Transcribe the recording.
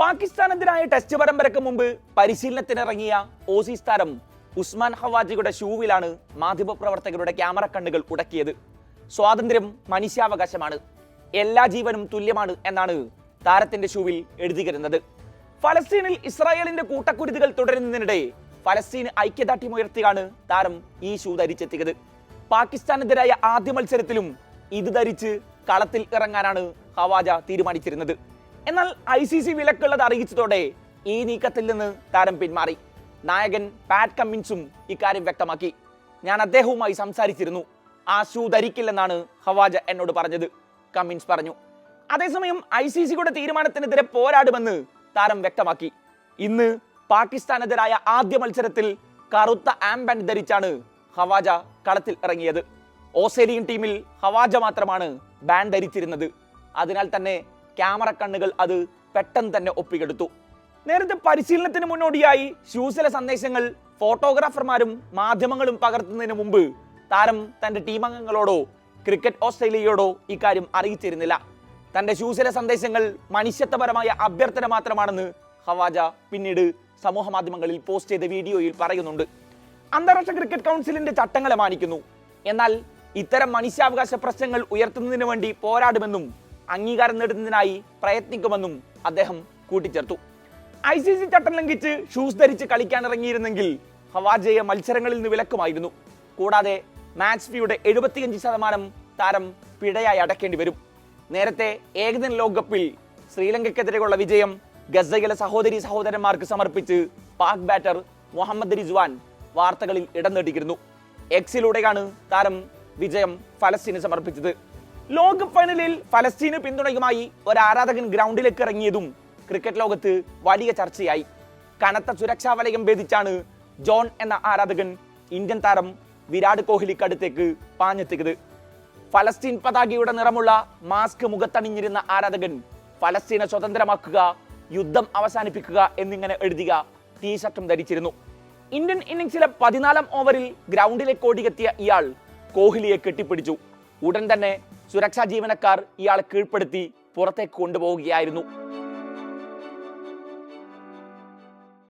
പാകിസ്ഥാനെതിരായ test പരമ്പരയ്ക്ക് മുമ്പ് പരിശീലനത്തിനിറങ്ങിയ Aussies താരം ഉസ്മാൻ ഹവാജിയുടെ ഷൂവിലാണ് മാധ്യമപ്രവർത്തകരുടെ ക്യാമറ കണ്ണുകൾ ഉടക്കിയത്. സ്വാതന്ത്ര്യം മനുഷ്യാവകാശമാണ്. എല്ലാ ജീവനും തുല്യമാണ് എന്നാണ് താരത്തിന്റെ ഷൂവിൽ എഴുതിയിരുന്നത് ഫലസ്തീനിൽ ഇസ്രായേലിന്റെ കൂട്ടക്കുരുതികൾ തുടരുന്നതിനിടെ ഫലസ്തീൻ ഐക്യദാർഢ്യമുയർത്തിയാണ് താരം ഈ ഷൂ ധരിച്ചെത്തിയത്. പാകിസ്ഥാനെതിരായ ആദ്യ മത്സരത്തിലും ഇത് ധരിച്ച് കളത്തിൽ ഇറങ്ങാനാണ് ഹവാജ തീരുമാനിച്ചിരുന്നത്. എന്നാൽ ഐ സി സി വിലക്കുള്ളത് അറിയിച്ചതോടെ ഈ നീക്കത്തിൽ നിന്ന് താരം പിന്മാറി. നായകൻ പാറ്റ് കമ്മിൻസും ഇക്കാര്യം വ്യക്തമാക്കി. ഞാൻ അദ്ദേഹവുമായി സംസാരിച്ചിരുന്നു. ആ ഷൂ ധരിക്കില്ലെന്നാണ് ഹവാജ എന്നോട് പറഞ്ഞത്. കമ്മിൻസ് പറഞ്ഞു. അതേസമയം ഐ സി സിയുടെ തീരുമാനത്തിനെതിരെ പോരാടുമെന്ന് താരം വ്യക്തമാക്കി. ഇന്ന് പാകിസ്ഥാനെതിരായ ആദ്യ മത്സരത്തിൽ കറുത്ത ആംബാൻഡ് ധരിച്ചാണ് ഹവാജ കളത്തിൽ ഇറങ്ങിയത്. ഓസ്ട്രേലിയൻ ടീമിൽ ഹവാജ മാത്രമാണ് ബാൻ ധരിച്ചിരുന്നത്. അതിനാൽ തന്നെ ക്യാമറ കണ്ണുകൾ അത് പെട്ടെന്ന് തന്നെ ഒപ്പിയെടുത്തു നേരത്തെ പരിശീലനത്തിന് മുന്നോടിയായി ഷൂസിലെ സന്ദേശങ്ങൾ ഫോട്ടോഗ്രാഫർമാരും മാധ്യമങ്ങളും പകർത്തുന്നതിന് മുമ്പ് താരം തന്റെ ടീം അംഗങ്ങളോടോ ക്രിക്കറ്റ് ഓസ്ട്രേലിയയോടോ ഇക്കാര്യം അറിയിച്ചിരുന്നില്ല. തന്റെ ഷൂസിലെ സന്ദേശങ്ങൾ മനുഷ്യത്വപരമായ അഭ്യർത്ഥന മാത്രമാണെന്ന് ഹവാജ പിന്നീട് സമൂഹ മാധ്യമങ്ങളിൽ പോസ്റ്റ് ചെയ്ത വീഡിയോയിൽ പറയുന്നുണ്ട്. അന്താരാഷ്ട്ര ക്രിക്കറ്റ് കൗൺസിലിന്റെ ചട്ടങ്ങളെ മാനിക്കുന്നു. എന്നാൽ ഇത്തരം മനുഷ്യാവകാശ പ്രശ്നങ്ങൾ ഉയർത്തുന്നതിന് വേണ്ടി പോരാടുമെന്നും അംഗീകാരം നേടുന്നതിനായി പ്രയത്നിക്കുമെന്നും അദ്ദേഹം കൂട്ടിച്ചേർത്തു. ഐ സി സി ചട്ടം ലംഘിച്ച് ഷൂസ് ധരിച്ച് കളിക്കാൻ ഇറങ്ങിയിരുന്നെങ്കിൽ ഹവാജയെ മത്സരങ്ങളിൽ നിന്ന് വിലക്കുമായിരുന്നു. കൂടാതെ മാച്ച് ഫീയുടെ എഴുപത്തിയഞ്ച് ശതമാനം താരം പിഴയായി അടക്കേണ്ടി വരും. നേരത്തെ ഏകദിന ലോകകപ്പിൽ ശ്രീലങ്കയ്ക്കെതിരെയുള്ള വിജയം ഗസയിലെ സഹോദരി സഹോദരന്മാർക്ക് സമർപ്പിച്ച് പാക് ബാറ്റർ മുഹമ്മദ് റിസ്വാൻ വാർത്തകളിൽ ഇടം നേടിയിരുന്നു. എക്സിലൂടെയാണ് താരം വിജയം ഫലസ്തീന് സമർപ്പിച്ചത്. ലോകകപ്പ് ഫൈനലിൽ ഫലസ്തീന് പിന്തുണയുമായി ഒരു ആരാധകൻ ഗ്രൗണ്ടിലേക്ക് ഇറങ്ങിയതും ക്രിക്കറ്റ് ലോകത്ത് വലിയ ചർച്ചയായി. കനത്ത സുരക്ഷാ വലയം ഭേദിച്ചാണ് ജോൺ എന്ന ആരാധകൻ ഇന്ത്യൻ താരം വിരാട് കോഹ്ലിക്കടുത്തേക്ക് പാഞ്ഞെത്തിയത്. ഫലസ്തീൻ പതാകയുടെ നിറമുള്ള മാസ്ക് മുഖത്തണിഞ്ഞിരുന്ന ആരാധകൻ ഫലസ്തീനെ സ്വതന്ത്രമാക്കുക യുദ്ധം അവസാനിപ്പിക്കുക എന്നിങ്ങനെ എഴുതിയ ടീഷർട്ടും ധരിച്ചിരുന്നു. ഇന്ത്യൻ ഇന്നിംഗ്സിലെ പതിനാലാം ഓവറിൽ ഗ്രൗണ്ടിലേക്ക് ഓടിയെത്തിയ ഇയാൾ കോഹ്ലിയെ കെട്ടിപ്പിടിച്ചു. ഉടൻ തന്നെ സുരക്ഷാ ജീവനക്കാർ ഇയാളെ കീഴ്പ്പെടുത്തി പുറത്തേക്ക് കൊണ്ടുപോവുകയായിരുന്നു.